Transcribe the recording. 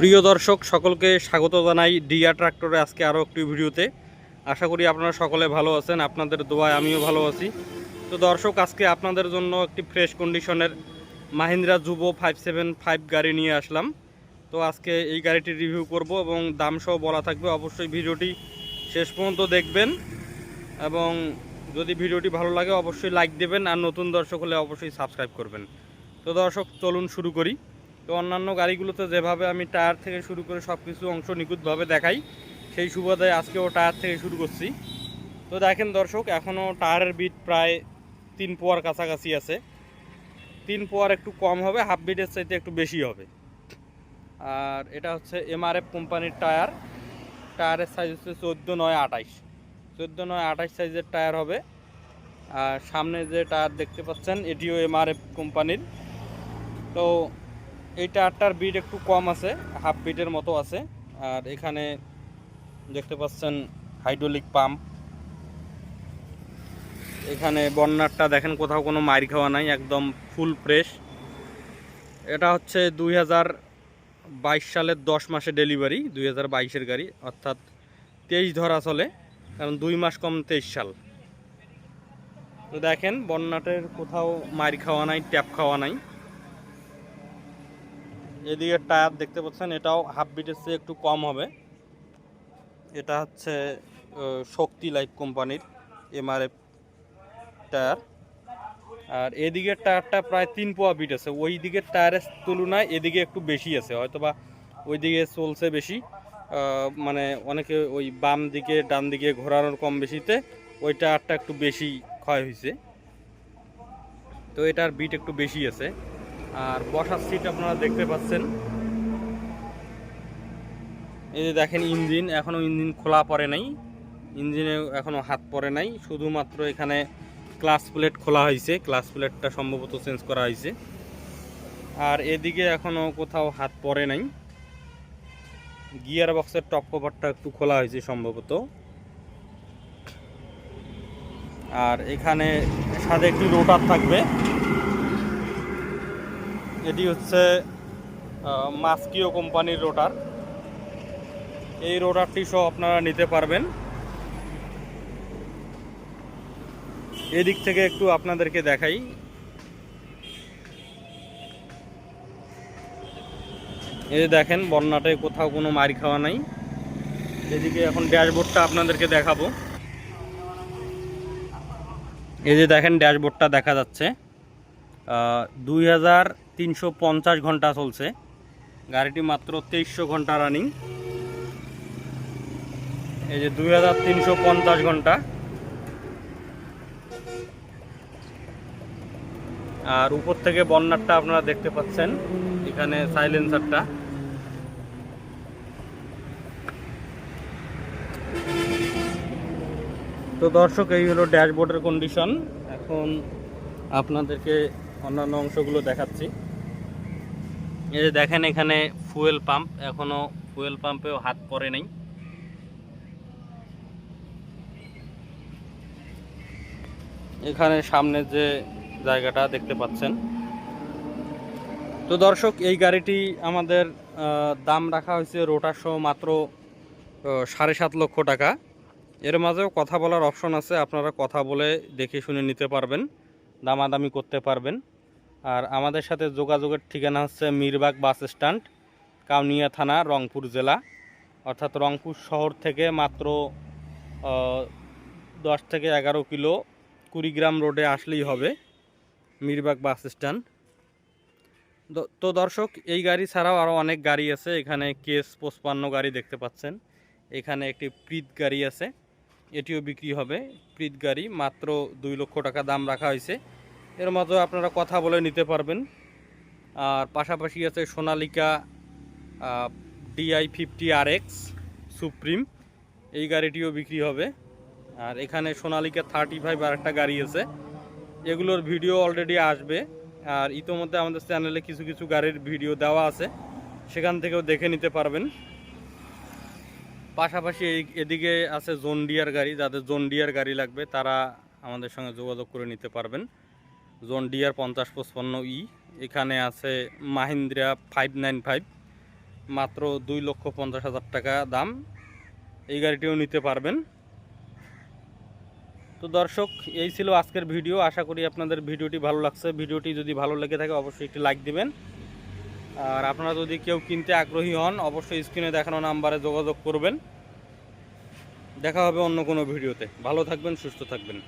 প্রিয় দর্শক, সকলকে স্বাগত জানাই ডিয়া ট্রাক্টরে আজকে আরও একটি ভিডিওতে। আশা করি আপনারা সকলে ভালো আছেন, আপনাদের দোয়ায় আমিও ভালো আছি। তো দর্শক, আজকে আপনাদের জন্য একটি ফ্রেশ কন্ডিশনের মাহিন্দ্রা যুব ফাইভ সেভেন ফাইভ গাড়ি নিয়ে আসলাম। তো আজকে এই গাড়িটি রিভিউ করব এবং দাম সহ বলা থাকবে, অবশ্যই ভিডিওটি শেষ পর্যন্ত দেখবেন। এবং যদি ভিডিওটি ভালো লাগে, অবশ্যই লাইক দেবেন আর নতুন দর্শক হলে অবশ্যই সাবস্ক্রাইব করবেন। তো দর্শক, চলুন শুরু করি। তো অন্যান্য গাড়িগুলোতে যেভাবে আমি টায়ার থেকে শুরু করে সব কিছু অংশ নিখুঁতভাবে দেখাই, সেই সুবাদে আজকেও টায়ার থেকে শুরু করছি। তো দেখেন দর্শক এখনও টায়ারের বিট প্রায় তিন পোয়ার কাছাকাছি আছে। তিন পোয়ার একটু কম হবে, হাফ বিটের চাইতে একটু বেশি হবে। আর এটা হচ্ছে এমআরএফ কোম্পানির টায়ার। টায়ারের সাইজ হচ্ছে চোদ্দ নয় আঠাইশ চোদ্দ নয় আঠাইশ সাইজের টায়ার হবে। আর সামনে যে টায়ার দেখতে পাচ্ছেন, এটিও এমআরএফ কোম্পানির। তো এই আটটার বিট একটু কম আছে হাফ বিটের মতো আছে। আর এখানে দেখতে পাচ্ছেন হাইড্রোলিক পাম্প এখানে বন্যারটা দেখেন, কোথাও কোনো মাইর খাওয়া নাই, একদম ফুল ফ্রেশ এটা হচ্ছে দুই হাজার বাইশ সালের দশ মাসে ডেলিভারি দুই হাজার বাইশের গাড়ি। অর্থাৎ তেইশ ধরা চলে, কারণ দুই মাস কম তেইশ সাল। তো দেখেন, বন্যাটের কোথাও মাইর খাওয়া নাই, ট্যাপ খাওয়া নাই। এদিকে টায়ার দেখতে পাচ্ছেন, এটাও হাফ বিটের চেয়ে একটু কম হবে। এটা হচ্ছে শক্তি লাইফ কোম্পানির এমআরএফ টায়ার। আর এদিকের টায়ারটা প্রায় তিন পোয়া বিট আছে। ওই দিকের টায়ারের তুলনায় এদিকে একটু বেশি আছে হয়তো বা ওই দিকে চলছে বেশি। মানে অনেকে ওই বাম দিকে, ডান দিকে ঘোরানোর কম বেশিতে ওই টায়ারটা একটু বেশি ক্ষয় হয়েছে তো এটার বিট একটু বেশি আছে। আর বসার সিট আপনারা দেখতে পাচ্ছেন। এই যে দেখেন ইঞ্জিন এখনও ইঞ্জিন খোলা পড়ে নাই। ইঞ্জিনে এখনও হাত পড়ে নাই। শুধুমাত্র এখানে ক্লাস প্লেট খোলা হয়েছে। ক্লাস প্লেটটা সম্ভবত চেঞ্জ করা হয়েছে। আর এদিকে এখনও কোথাও হাত পড়ে নাই। গিয়ার বক্সের টপ কভারটা একটু খোলা হয়েছে সম্ভবত। আর এখানে সাথে একটি রোটার থাকবে। এটি হচ্ছে মাস্কিও কোম্পানির রোটার। এই রোটারটি সহ আপনারা নিতে পারবেন। এদিক থেকে একটু আপনাদেরকে দেখাই। এই যে দেখেন বন্যাটে কোথাও কোনো মার খাওয়া নাই। এদিকে এখন ড্যাশবোর্ডটা আপনাদেরকে দেখাবো। এই যে দেখেন, ড্যাশবোর্ডটা দেখা যাচ্ছে। দুই হাজার তিনশো পঞ্চাশ ঘণ্টা চলছে। গাড়িটি মাত্র তেইশশো ঘণ্টা রানিং এই যে দুই হাজার তিনশো পঞ্চাশ ঘণ্টা। আর উপর থেকে বন্যারটা আপনারা দেখতে পাচ্ছেন, এখানে সাইলেন্সারটা তো দর্শক, এই হলো ড্যাশবোর্ডের কন্ডিশন এখন আপনাদেরকে অন্যান্য অংশগুলো দেখাচ্ছি। এই যে দেখেন এখানে ফুয়েল পাম্প এখনও ফুয়েল পাম্পেও হাত পড়ে নেই। এখানে সামনে যে জায়গাটা দেখতে পাচ্ছেন। তো দর্শক, এই গাড়িটি আমাদের দাম রাখা হয়েছে রোটার সহ মাত্র সাড়ে সাত লক্ষ টাকা। এর মাঝেও কথা বলার অপশন আছে, আপনারা কথা বলে দেখে শুনে নিতে পারবেন, দামাদামি করতে পারবেন। আর আমাদের সাথে যোগাযোগের ঠিকানা হচ্ছে মিরবাগ বাস স্ট্যান্ড, কাউনিয়া থানা, রংপুর জেলা। অর্থাৎ রংপুর শহর থেকে মাত্র দশ থেকে এগারো কিলো কুড়িগ্রাম রোডে আসলেই হবে মিরবাগ বাস স্ট্যান্ড। তো দর্শক, এই গাড়ি ছাড়াও আরও অনেক গাড়ি আছে। এখানে কেস পঁচপান্ন গাড়ি দেখতে পাচ্ছেন। এখানে একটি প্রীত গাড়ি আছে। এটিও বিক্রি হবে। প্রীত গাড়ি মাত্র দুই লক্ষ টাকা দাম রাখা হয়েছে। এর মাঝেও আপনারা কথা বলে নিতে পারবেন। আর পাশাপাশি আছে Sonalika DI fifty R X, supreme. এই গাড়িটিও বিক্রি হবে। আর এখানে সোনালিকা থার্টি ফাইভ আর একটা গাড়ি আছে। এগুলোর ভিডিও অলরেডি আসবে। আর ইতোমধ্যে আমাদের চ্যানেলে কিছু কিছু গাড়ির ভিডিও দেওয়া আছে। সেখান থেকেও দেখে নিতে পারবেন। পাশাপাশি এদিকে আছে জোনডিয়ার গাড়ি। যাদের জোনডিয়ার গাড়ি লাগবে, তারা আমাদের সঙ্গে যোগাযোগ করে নিতে পারবেন। জোনডিয়ার পঞ্চাশ পঁচপন্ন ই। এখানে আছে মাহিন্দ্রা ফাইভ নাইন ফাইভ। মাত্র দুই লক্ষ পঞ্চাশ হাজার টাকা দাম। এই গাড়িটিও নিতে পারবেন। তো দর্শক, এই ছিল আজকের ভিডিও। আশা করি আপনাদের ভিডিওটি ভালো লাগছে। ভিডিওটি যদি ভালো লেগে থাকে, অবশ্যই একটি লাইক দিবেন। আর আপনারা যদি কেউ কিনতে আগ্রহী হন, অবশ্যই স্ক্রিনে দেখানো নাম্বারে যোগাযোগ করবেন। দেখা হবে অন্য কোনো ভিডিওতে। ভালো থাকবেন, সুস্থ থাকবেন।